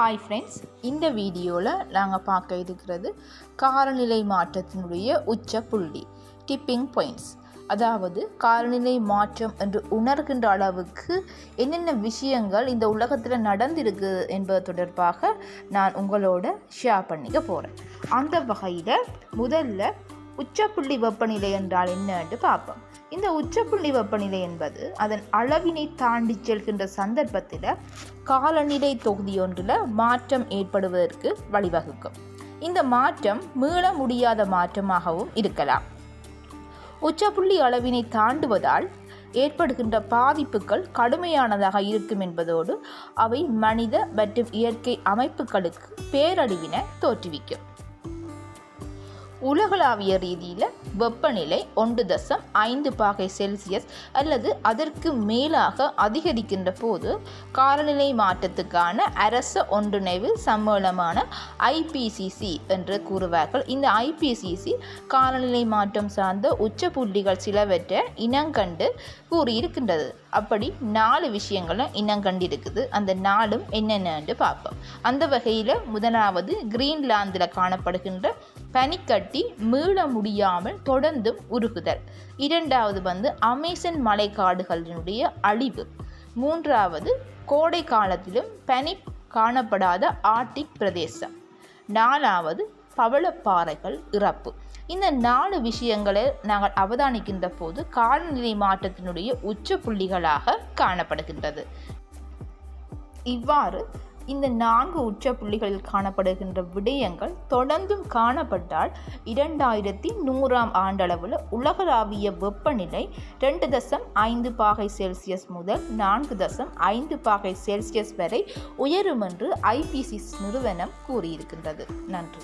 Hi friends இந்த வீடியோவில் நாங்கள் பார்க்க இருக்கிறது காலநிலை மாற்றத்தினுடைய உச்ச புள்ளி டிப்பிங் பாயிண்ட்ஸ் அதாவது காலநிலை மாற்றம் என்று உணர்கின்ற அளவுக்கு என்னென்ன விஷயங்கள் இந்த உலகத்தில் நடந்திருக்கு என்பது தொடர்பாக நான் உங்களோட ஷேர் பண்ணிக்க போகிறேன் அந்த வகையில் முதல்ல உச்சப்புள்ளி வெப்பநிலை என்றால் என்னன்னு பார்ப்போம். இந்த உச்சப்புள்ளி வெப்பநிலை என்பது அதன் அளவினை தாண்டி செல்கின்ற சந்தர்ப்பத்தில் காலநிலை தொகுதி ஒன்றில் மாற்றம் ஏற்படுவதற்கு வழிவகுக்கும். இந்த மாற்றம் மீள முடியாத மாற்றமாகவும் இருக்கலாம். உச்சப்புள்ளி அளவினை தாண்டுவதால் ஏற்படுகின்ற பாதிப்புகள் கடுமையானதாக இருக்கும் என்பதோடு அவை மனித மற்றும் இயற்கை அமைப்புகளுக்கு பேரழிவினை தோற்றுவிக்கும். உலகளாவிய ரீதியில் வெப்பநிலை ஒன்று தசம் ஐந்து பாகை செல்சியஸ் அல்லது அதற்கு மேலாக அதிகரிக்கின்ற போது காலநிலை மாற்றத்துக்கான அரச ஒன்றிணைவு சம்மேளமான ஐபிசிசி என்று கூறுவார்கள். இந்த ஐபிசிசி காலநிலை மாற்றம் சார்ந்த உச்ச புள்ளிகள் சிலவற்றை இனங்கண்டு கூறியிருக்கின்றது. அப்படி நாலு விஷயங்களும் இனங்கண்டிருக்குது. அந்த நாளும் என்னென்னு பார்ப்போம். அந்த வகையில் முதலாவது கிரீன்லாந்தில் காணப்படுகின்ற பனிக்கட்டி மீள முடியாமல் தொடர்ந்தும் உருகுதல். இரண்டாவது வந்து அமேசன் மலைக்காடுகளினுடைய அழிவு. மூன்றாவது கோடை காலத்திலும் பனி காணப்படாத ஆர்டிக் பிரதேசம். நாலாவது பவளப்பாறைகள் இறப்பு. இந்த நாலு விஷயங்களை நாங்கள் அவதானிக்கின்ற போது காலநிலை மாற்றத்தினுடைய உச்ச புள்ளிகளாக காணப்படுகின்றது. இவ்வாறு இந்த நான்கு உச்ச புள்ளிகளில் காணப்படுகின்ற விடயங்கள் தொடர்ந்தும் காணப்பட்டால் இரண்டாயிரத்தி நூறாம் ஆண்டளவில் உலகளாவிய வெப்பநிலை ரெண்டு தசம் ஐந்து பாகை செல்சியஸ் முதல் நான்கு தசம் ஐந்து பாகை செல்சியஸ் வரை உயரும் என்று ஐபிசிஸ் நிறுவனம் கூறியிருக்கின்றது. நன்றி.